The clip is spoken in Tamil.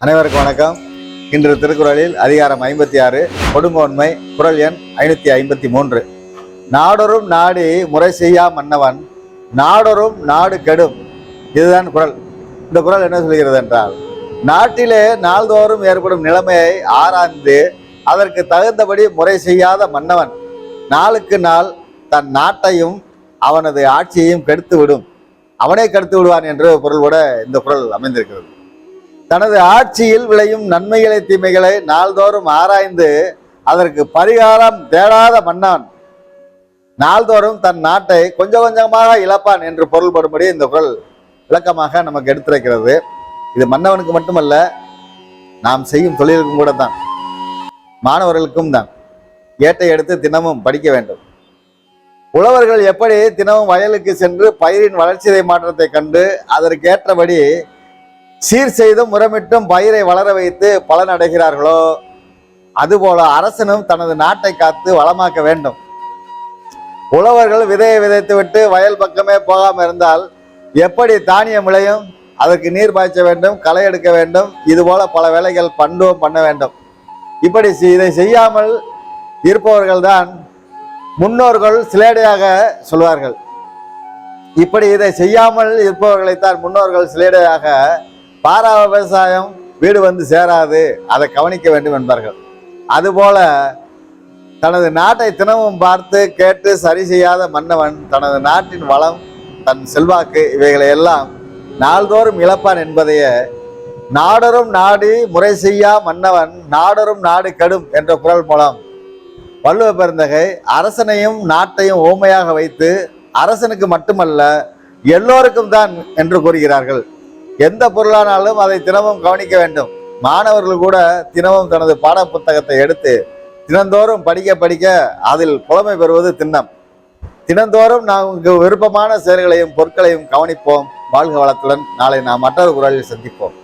அனைவருக்கும் வணக்கம். இன்று திருக்குறளில் அதிகாரம் ஐம்பத்தி ஆறு கொடுங்கோன்மை குரல் எண் ஐநூத்தி ஐம்பத்தி மூன்று. நாடொரும் நாடி முறை செய்யா மன்னவன் நாடொரும் நாடு கெடும். இதுதான் குரல். இந்த குரல் என்ன சொல்கிறது என்றால் நாட்டிலே நாள்தோறும் ஏற்படும் நிலைமையை ஆராய்ந்து அதற்கு தகுந்தபடி முறை செய்யாத மன்னவன் நாளுக்கு நாள் தன் நாட்டையும் அவனது ஆட்சியையும் கெடுத்து விடும் அவனே கடத்து விடுவான் என்ற பொருளோட இந்த குரல் அமைந்திருக்கிறது. தனது ஆட்சியில் விளையும் நன்மைகளை தீமைகளை நாள்தோறும் ஆராய்ந்து அதற்கு பரிகாரம் தேடாத மன்னான் நாள்தோறும் தன் நாட்டை கொஞ்சம் கொஞ்சமாக இழப்பான் என்று பொருள்படும்படி இந்த குரல் விளக்கமாக நமக்கு எடுத்துரைக்கிறது. இது மன்னவனுக்கு மட்டுமல்ல நாம் செய்யும் தொழிலுக்கும் கூட தான் மாணவர்களுக்கும் தான். ஏட்டை எடுத்து தினமும் படிக்க வேண்டும். உழவர்கள் எப்படி தினமும் வயலுக்கு சென்று பயிரின் வளர்ச்சிதை மாற்றத்தை கண்டு அதற்கேற்றபடி சீர் செய்தும் முறமிட்டும் பயிரை வளர வைத்து பலன் அடைகிறார்களோ? அதுபோல அரசனும் தனது நாட்டை காத்து வளமாக்க வேண்டும். உழவர்கள் விதையை விதைத்து விட்டு வயல் பக்கமே போகாமல் இருந்தால் எப்படி தானியம் விளையும்? அதற்கு நீர் பாய்ச்ச வேண்டும் களை எடுக்க வேண்டும். இதுபோல பல வேலைகள் பண்டுவம் பண்ண வேண்டும். இப்படி செய்- இதை செய்யாமல் இருப்பவர்கள் தான் முன்னோர்கள் சிலேடையாக சொல்வார்கள். இப்படி இதை செய்யாமல் இருப்பவர்களைத்தான் முன்னோர்கள் சிலேடையாக பாரா விவசாயம் வீடு வந்து சேராது அதை கவனிக்க வேண்டும் என்பார்கள். அதுபோல தனது நாட்டை தினமும் பார்த்து கேட்டு சரி செய்யாத மன்னவன் தனது நாட்டின் வளம் தன் செல்வாக்கு இவைகளை எல்லாம் நாள்தோறும் இழப்பான் என்பதையே நாடரும் நாடி முறை செய்யா மன்னவன் நாடரும் நாடு கெடும் என்ற குரல் மூலம் வள்ளுவ பெருந்தகை அரசனையும் நாட்டையும் ஓமையாக வைத்து அரசனுக்கு மட்டுமல்ல எல்லோருக்கும் தான் என்று கூறுகிறார்கள். எந்த பொருளானாலும் அதை தினமும் கவனிக்க வேண்டும். மாணவர்கள் கூட தினமும் தனது பாட புத்தகத்தை எடுத்து தினந்தோறும் படிக்க படிக்க அதில் புலமை பெறுவது திண்ணம். தினந்தோறும் நமக்கு விருப்பமான செயல்களையும் பொருட்களையும் கவனிப்போம். வாழ்க வளத்துடன் நாளை நாம் மற்றொரு குரலில் சந்திப்போம்.